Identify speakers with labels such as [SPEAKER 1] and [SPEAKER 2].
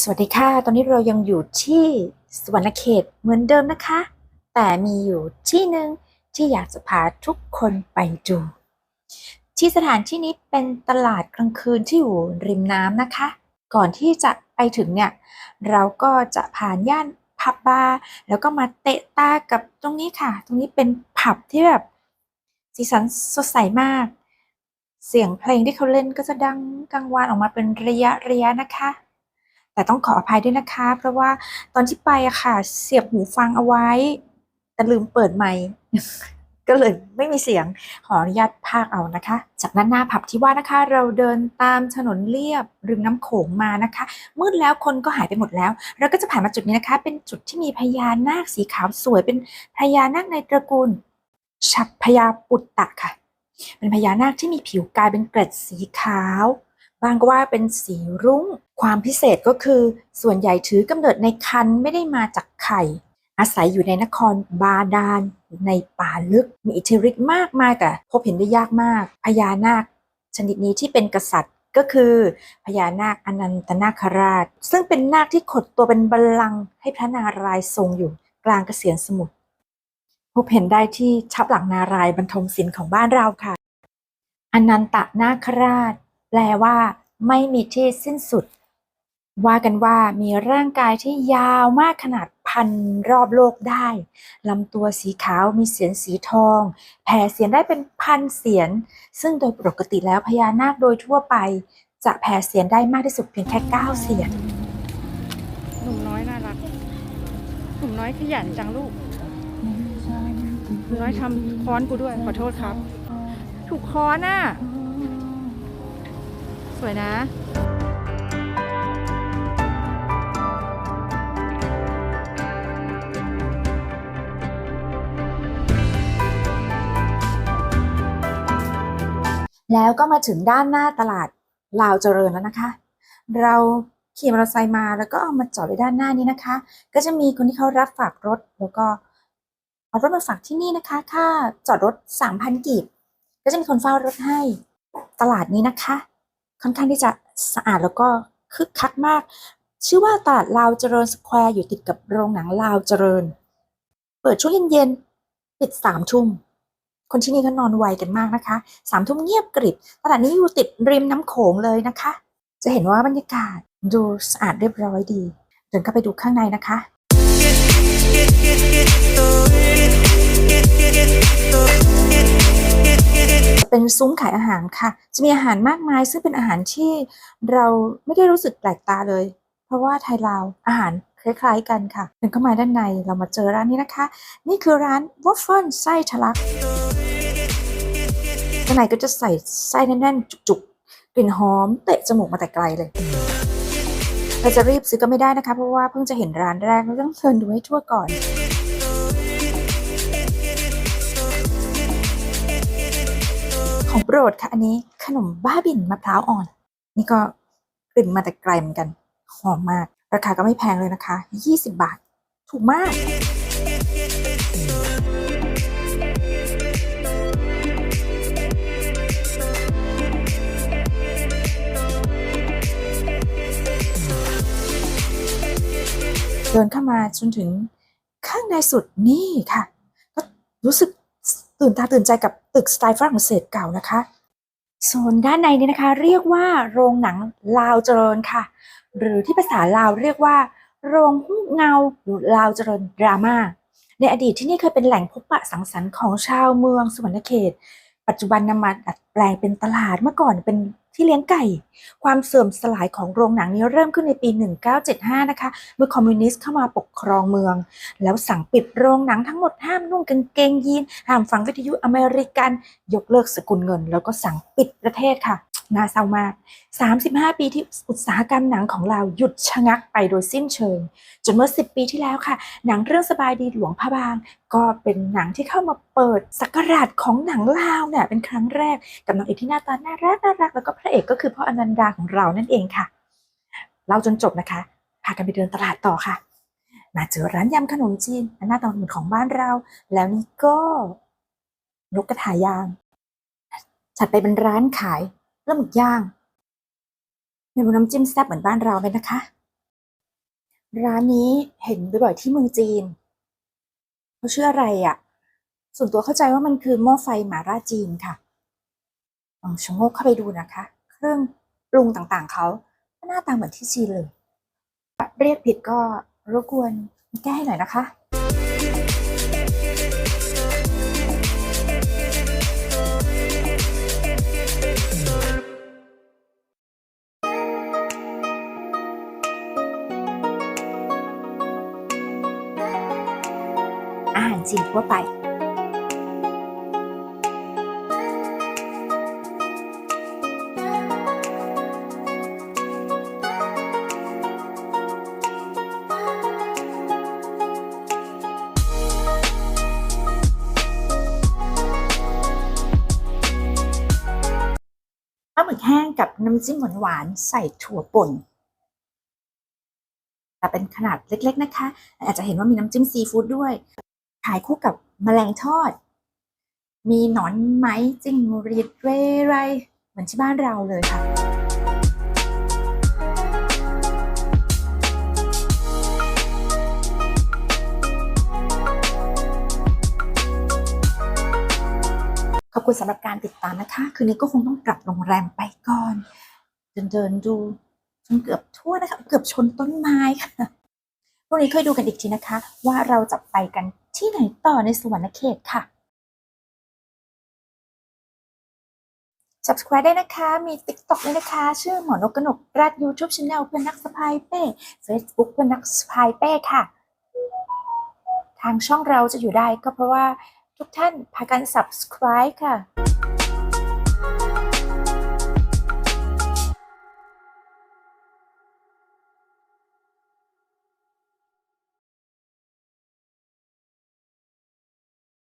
[SPEAKER 1] สวัสดีค่ะ ตอนนี้เรายังอยู่ที่สวรรณเขตเหมือนเดิมนะคะ แต่มีอยู่ที่หนึ่งที่อยากจะพาทุกคนไปดู ที่สถานที่นี้เป็นตลาดกลางคืนที่อยู่ริมน้ำนะคะ ก่อนที่จะไปถึงเนี่ย เราก็จะผ่านย่านผับบาร์แล้วก็มาเตะตากับตรงนี้ค่ะ ตรงนี้เป็นผับที่แบบสีสันสดใสมาก เสียงเพลงที่เขาเล่นก็จะดังกังวานออกมาเป็นระยะระยะนะคะ แต่ต้องขออภัยด้วยนะคะ เพราะว่าตอนที่ไปอะค่ะ เสียบหูฟังเอาไว้ แต่ลืมเปิดไมค์ก็เลยไม่มีเสียงขออนุญาตพากเอานะคะ จากด้นหน้าผับที่ว่านะคะ เราเดินตามถนนเลียบริมน้ำโขงมานะคะ มืดแล้วคนก็หายไปหมดแล้ว เราก็จะผ่านมาจุดนี้นะคะ เป็นจุดที่มีพญานาคสีขาวสวยเป็นพญานาคในตระกูลชัพพยาปุตตะค่ะ เป็นพญานาคที่มีผิวกายเป็นเกล็ดสีขาว บางก็ว่าเป็นสีรุง้ง ความพิเศษก็คือส่วนใหญ่ถือกำเนิดในคันไม่ได้มาจากไข่ อาศัยอยู่ในนครบาดาลในป่าลึกมีอิทธิฤทธิ์มากมายแต่พบเห็นได้ยากมากพญานาค ชนิดนี้ที่เป็นกษัตริย์ก็คือพญานาคอนันตนาคราช ซึ่งเป็นนาคที่ขดตัวเป็นบัลลังก์ให้พระนารายณ์ทรงอยู่กลางเกษียณสมุทรพบเห็นได้ที่ทับหลังนารายณ์บรรทมศิลป์ของบ้านเราค่ะ อนันตนาคราช แปลว่า ไม่มีที่สิ้นสุด ว่ากันว่ามีร่างกายที่ยาวมากขนาดพันรอบโลกได้ ลำตัวสีขาวมีเสียนสีทอง แผ่เสียนได้เป็นพันเสียน ซึ่งโดยปกติแล้วพญานาคโดยทั่วไป จะแผ่เสียนได้มากที่สุดเพียงแค่9เสียน
[SPEAKER 2] หนุ่มน้อยน่ารัก หนุ่มน้อยขยันจังลูก หนุ่มน้อยทำค้อนกูด้วย ขอโทษครับ ถูกค้อนน่ะ สวยนะ
[SPEAKER 1] แล้วก็มาถึงด้านหน้าตลาดลาวเจริญแล้วนะคะ เราขี่มอเตอร์ไซค์มาแล้วก็เอามาจอดไว้ด้านหน้านี้นะคะ ก็จะมีคนที่เขารับฝากรถแล้วก็เอารถมาฝากที่นี่นะคะ ค่าจอดรถ 3,000 กีบ ก็จะมีคนเฝ้ารถให้ ตลาดนี้นะคะ ค่อนข้างที่จะสะอาดแล้วก็คึกคักมาก ชื่อว่าตลาดลาวเจริญสแควร์อยู่ติดกับโรงหนังลาวเจริญ เปิดช่วงเย็นๆ ปิดสามทุ่ม คนที่นี่ก็นอนไวกันมากนะคะสามทุ่มเงียบกริบตลาดนี้อยู่ติดริมน้ำโขงเลยนะคะ จะเห็นว่าบรรยากาศดูสะอาดเรียบร้อยดีเดินเข้าไปดูข้างในนะคะเป็นซุ้มขายอาหารค่ะ จะมีอาหารมากมายซึ่งเป็นอาหารที่เราไม่ได้รู้สึกแปลกตาเลย เพราะว่าไทยลาวอาหารคล้ายๆกันค่ะเดินเข้ามาด้านในเรามาเจอร้านนี้นะคะ นี่คือร้านวอฟเฟิลไส้ทะลัก ข้างในก็จะใส่ไส้แน่นๆ จุกๆ กลิ่นหอมเตะจมูกมาแต่ไกลเลยเราจะรีบซื้อก็ไม่ได้นะคะ เพราะว่าเพิ่งจะเห็นร้านแรกเราต้องเชิญดูให้ทั่วก่อนของโปรดค่ะอันนี้ขนมบ้าบินมะพร้าวอ่อน นี่ก็กลิ่นมาแต่ไกลเหมือนกันหอมมาก ราคาก็ไม่แพงเลยนะคะ 20 บาท ถูกมาก ดินเข้ามาจนถึงข้างในสุดนี่ค่ะ ก็รู้สึกตื่นตาตื่นใจกับตึกสไตล์ฝรั่งเศสเก่านะคะโซนด้านในนี้นะคะ เรียกว่าโรงหนังลาวเจริญค่ะ หรือที่ภาษาลาวเรียกว่า โรงหูกเงาหรือลาวเจริญดราม่าในอดีตที่นี่เคยเป็นแหล่งพบปะสังสรรค์ของชาวเมืองสวรรณเขต ปัจจุบันนำมาดัดแปลงเป็นตลาดเมื่อก่อนเป็น ที่เลี้ยงไก่ ความเสื่อมสลายของโรงหนังนี้เริ่มขึ้นในปี 1975 นะคะ เมื่อคอมมิวนิสต์เข้ามาปกครองเมือง แล้วสั่งปิดโรงหนังทั้งหมดห้ามนุ่งกางเกงยีนห้ามฟังวิทยุอเมริกัน ยกเลิกสกุลเงิน แล้วก็สั่งปิดประเทศค่ะ น่าเศร้ามาก 35 ปีที่อุตสาหกรรมหนังของเราหยุดชะงักไปโดยสิ้นเชิง จนเมื่อ 10 ปีที่แล้วค่ะ หนังเรื่องสบายดีหลวงพระบาง ก็เป็นหนังที่เข้ามาเปิดสักราชของหนังลาวเนี่ยเป็นครั้งแรกกับนางเอกที่หน้าตาน่ารักน่ารักแล้วก็พระเอกก็คือพ่ออนันดาของเรานั่นเองค่ะ เราจนจบนะคะ พากันไปเดินตลาดต่อค่ะ มาเจอร้านยำขนมจีนหน้าตาเหมือนของบ้านเรา แล้วนี่ก็นกกระทายางถัดไปเป็นร้านขาย เริ่มหมึกย่างเมนูน้ำจิ้มแซ่บเหมือนบ้านเราเลยนะคะ ร้านนี้เห็นบ่อยๆที่เมืองจีนเขาชื่ออะไรอะ่ะ ส่วนตัวเข้าใจว่ามันคือหม้อไฟหมาล่าจีนค่ะลองชะโงกเข้าไปดูนะคะ เครื่องปรุงต่างๆเขาหน้าตาเหมือนที่จีนเลย เรียกผิดก็รบกวนแก้ให้หน่อยนะคะ หารจีนทั่วไป ปลาหมึกแห้งกับน้ำจิ้มหวานๆใส่ถั่วป่นแต่เป็นขนาดเล็ก ๆ นะคะ อาจจะเห็นว่ามีน้ำจิ้มซีฟู้ดด้วย ขายคู่กับแมลงทอด มีหนอนไหมจิ้งรีดเรไรเหมือนที่บ้านเราเลยค่ะ ขอบคุณสำหรับการติดตามนะคะ คืนนี้ก็คงต้องกลับโรงแรมไปก่อน เดินเดินดูจนเกือบทั่วนะคะ เกือบชนต้นไม้ค่ะ พรุ่งนี้ค่อยดูกันอีกทีนะคะ ว่าเราจะไปกันที่ไหนต่อในสวรรณเขตค่ะ subscribe ได้นะคะ มี TikTok ด้วยนะคะ ชื่อหมอนกกนกรัฐ YouTube Channel เพื่อนนักสะพายเป้ Facebook เพื่อนนักสะพายเป้ค่ะ ทางช่องเราจะอยู่ได้ก็เพราะว่าทุกท่านพากัน subscribe ค่ะ